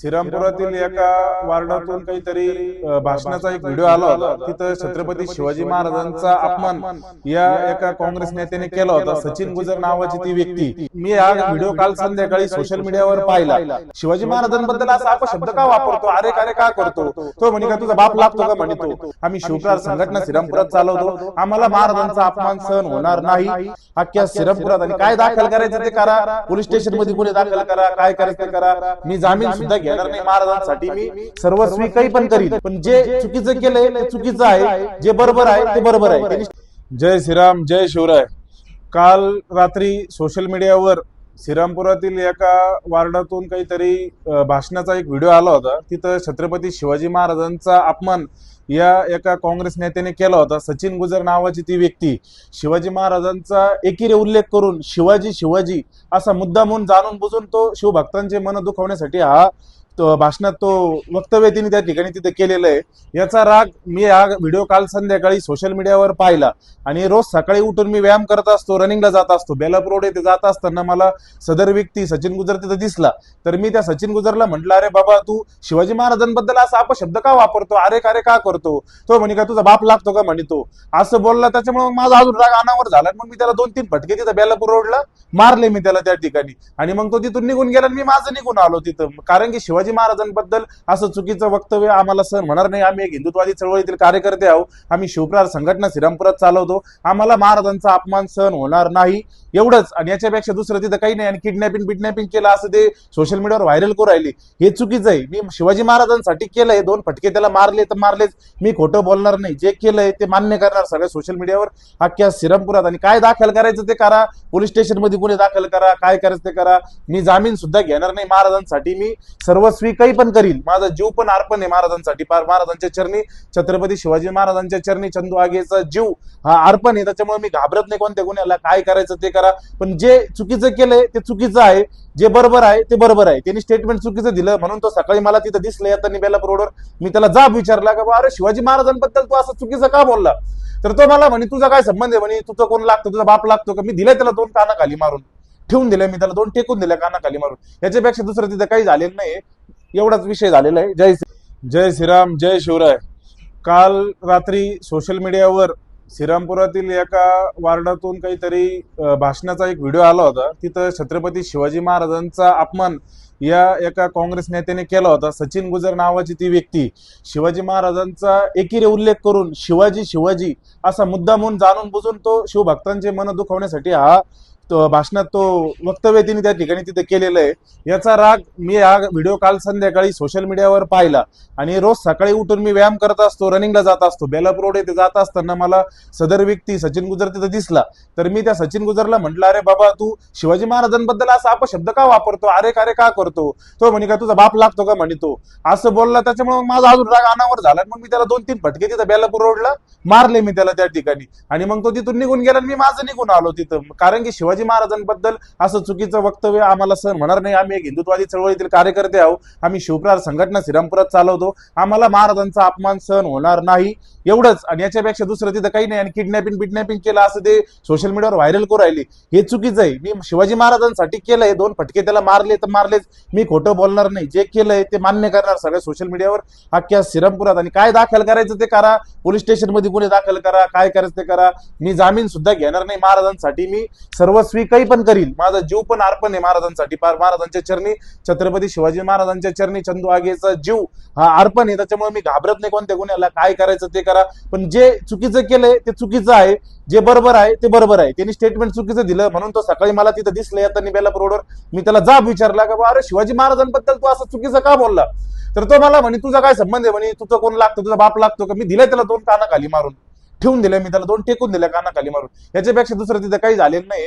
श्रीरामपुरातील एका वार्डातून काहीतरी भाषणाचा एक व्हिडिओ आला होता. तिथं छत्रपती शिवाजी महाराजांचा अपमान या एका काँग्रेस नेत्याने केला होता. सचिन गुजर नावाची ती व्यक्ती. मी हा व्हिडिओ काल संध्याकाळी सोशल मीडियावर पाहिला. शिवाजी महाराजांबद्दल असा अपशब्द का वापरतो? अरे का का करतो? तो म्हणे का तुझा बाप लागतो का? म्हणतो आम्ही शिवकार संघटना श्रीरामपुरात चालवतो. आम्हाला महाराजांचा अपमान सहन होणार नाही. अख्ख्या श्रीरामपुरात आणि काय दाखल करायचं ते करा पोलीस स्टेशनमध्ये गुन्हे दाखल करा काय करायचं ते करा. मी जामीन सुद्धा घेणार नाही. महाराजांसाठी मी सर्वस्वी काही पण करीन पण जे चुकीचं केलंय ते चुकीचं आहे जे बरोबर आहे ते बरोबर आहे. जय श्रीराम जय शिवराय. काल रात्री सोशल मीडियावर श्रीरामपुरातील एका वार्डातून काहीतरी भाषणाचा एक व्हिडिओ आला होता. तिथं छत्रपती शिवाजी महाराजांचा अपमान या एका काँग्रेस नेत्याने केला होता. सचिन गुजर नावाची ती व्यक्ती शिवाजी महाराजांचा एकीरे उल्लेख करून शिवाजी शिवाजी असा मुद्दा म्हणून जाणून बुजून तो शिवभक्तांचे मन दुखवण्यासाठी हा भाषणात तो वक्तव्य तिने त्या ठिकाणी तिथे केलेलं आहे. याचा राग मी हा व्हिडिओ काल संध्याकाळी सोशल मीडियावर पाहिला. आणि रोज सकाळी उठून मी व्यायाम करत असतो रनिंगला जात असतो. बेलापूर रोड येथे जात असताना मला सदर व्यक्ती सचिन गुजर तिथे दिसला. तर मी त्या सचिन गुजरला म्हटलं अरे बाबा तू शिवाजी महाराजांबद्दल असा अपशब्द का वापरतो? अरे का रे का करतो? तो म्हणे का तुझा बाप लागतो का? म्हणतो असं बोलला त्याच्यामुळे माझा अजून राग अनावर झाला. मग मी त्याला दोन तीन फटके तिथं बेलापूर रोडला मारले मी त्याला त्या ठिकाणी. आणि मग तो तिथून निघून गेला आणि मी माझं निघून आलो तिथं. कारण की शिवाजी महाराजांबद्दल असं चुकीचं वक्तव्य आम्हाला सहन होणार नाही. आम्ही एक हिंदुत्वादी चळवळीतील कार्यकर्ते आहोत. आम्ही शिवप्रहार संघटना श्रीरामपुरात चालवतो. आम्हाला महाराजांचा अपमान सहन होणार नाही. एवढंच. आणि याच्यापेक्षा दुसरं तिथं काही नाही. आणि किडनॅपिंग बिडनॅपिंग केलं असं ते सोशल मीडियावर व्हायरल करू राहिली. हे चुकीचं आहे. मी शिवाजी महाराजांसाठी केलंय. दोन फटके त्याला मारले तर मारलेच. मी खोटं बोलणार नाही. जे केलंय ते मान्य करणार सगळ्या सोशल मीडियावर. अख्ख्या श्रीरामपुरात आणि काय दाखल करायचं ते करा. पोलीस स्टेशनमध्ये गुन्हे दाखल करा. काय करायचं ते करा. मी जामीन सुद्धा घेणार नाही. महाराजांसाठी मी सर्वस्वी काही पण करील. माझा जीव पण अर्पण आहे महाराजांसाठी. महाराजांच्या चरणी छत्रपती शिवाजी महाराजांच्या चरणी चंदू आगेचा जीव हा अर्पण आहे. त्याच्यामुळे मी घाबरत नाही कोणत्या गुन्ह्याला. काय करायचं ते करा. पण जे चुकीचं केलंय ते चुकीचं आहे. जे बरोबर आहे ते बरोबर आहे. त्यांनी स्टेटमेंट चुकीचं दिलं. म्हणून तो सकाळी मला तिथं दिसलं येताना बेलापूर रोडवर मी त्याला जाब विचारला का अरे शिवाजी महाराजांबद्दल तू असं चुकीचं का बोलला? तर तो मला म्हणे तुझा काय संबंध आहे? म्हणे तुझं कोण लागतं? तुझा बाप लागतो का? मी दिलाय त्याला दोन काना खाली मारून. ठेवून दिलंय मी त्याला. दोन टेकून दिल्या कानाखाली मारून. याच्यापेक्षा दुसरं तिथं काही झालेलं नाही एवढाच विषय झालेला आहे. जय जय श्रीराम जय शिवराय. काल रात्री सोशल मीडियावर श्रीरामपुरातील एका वार्डातून काहीतरी भाषणाचा एक व्हिडिओ आला होता. तिथं छत्रपती शिवाजी महाराजांचा अपमान या एका काँग्रेस नेत्याने केला होता. सचिन गुजर नावाची ती व्यक्ती शिवाजी महाराजांचा एकीरे उल्लेख करून शिवाजी शिवाजी असा मुद्दा म्हणून जाणून बुजून तो शिवभक्तांचे मन दुखवण्यासाठी हा भाषणात तो वक्तव्य तिने त्या ठिकाणी तिथे केलेलं आहे. याचा राग मी हा व्हिडिओ काल संध्याकाळी सोशल मीडियावर पाहिला. आणि रोज सकाळी उठून मी व्यायाम करत असतो रनिंगला जात असतो. बेलापूर रोड येथे जात असताना मला सदर व्यक्ती सचिन गुजर तिथे दिसला. तर मी त्या सचिन गुजरला म्हटलं अरे बाबा तू शिवाजी महाराजांबद्दल असा अपशब्द का वापरतो? अरे का रे का करतो? तो म्हणे का तुझा बाप लागतो का? म्हणतो असं बोलला त्याच्यामुळे माझा अजून राग अनावर झाला मग मी त्याला दोन तीन फटके तिथं बेलापूर रोडला मारले मी त्याला त्या ठिकाणी. आणि मग तो तिथून निघून गेला आणि मी माझं निघून आलो तिथं. कारण की शिवाजी शिवाजी महाराजांबद्दल असं चुकीचं वक्तव्य आम्हाला सहन होणार नाही. आम्ही एक हिंदुत्वादी चळवळीतील कार्यकर्ते आहोत. आम्ही शिवप्रहार संघटना श्रीरामपुरात चालवतो. आम्हाला महाराजांचा अपमान सहन होणार नाही. एवढंच. आणि याच्यापेक्षा दुसरं तिथं काही नाही. आणि किडनॅपिंग बिडनॅपिंग केलं असं ते सोशल मीडियावर व्हायरल करू राहिली. हे चुकीचं आहे. मी शिवाजी महाराजांसाठी केलंय. दोन फटके त्याला मारले तर मारलेच. मी खोटं बोलणार नाही. जे केलंय ते मान्य करणार सगळ्या सोशल मीडियावर. अख्ख्या श्रीरामपुरात. आणि काय दाखल करायचं ते करा. पोलीस स्टेशनमध्ये गुन्हे दाखल करा. काय करायचं ते करा. मी जामीन सुद्धा घेणार नाही. महाराजांसाठी मी सर्वस्वी काही पण करील. माझा जीव पण अर्पण आहे महाराजांसाठी. महाराजांच्या चरणी छत्रपती शिवाजी महाराजांच्या चरणी चंदू आगेचा जीव हा अर्पण आहे. त्याच्यामुळे मी घाबरत नाही कोणत्या गुन्ह्याला काय करायचं ते करा. पण जे चुकीचं केलंय ते चुकीचं आहे. जे बरोबर आहे ते बरोबर आहे. त्यांनी स्टेटमेंट चुकीचं दिलं. म्हणून तो सकाळी मला तिथं दिसलं येताना बेलापूर रोडवर. मी त्याला जाब विचारला का अरे शिवाजी महाराजांबद्दल तू असं चुकीचं का बोलला? तर तो मला म्हणे तुझा काय संबंध आहे? म्हणे तुझं कोण लागतो? तुझा बाप लागतो का? मी दिलाय त्याला दोन काना खाली मारून. ठेवून दिले मी त्याला दोन टेकून दिल्या कानाखाली मारून. याच्यापेक्षा दुसरं तिथं काही झालेलं नाही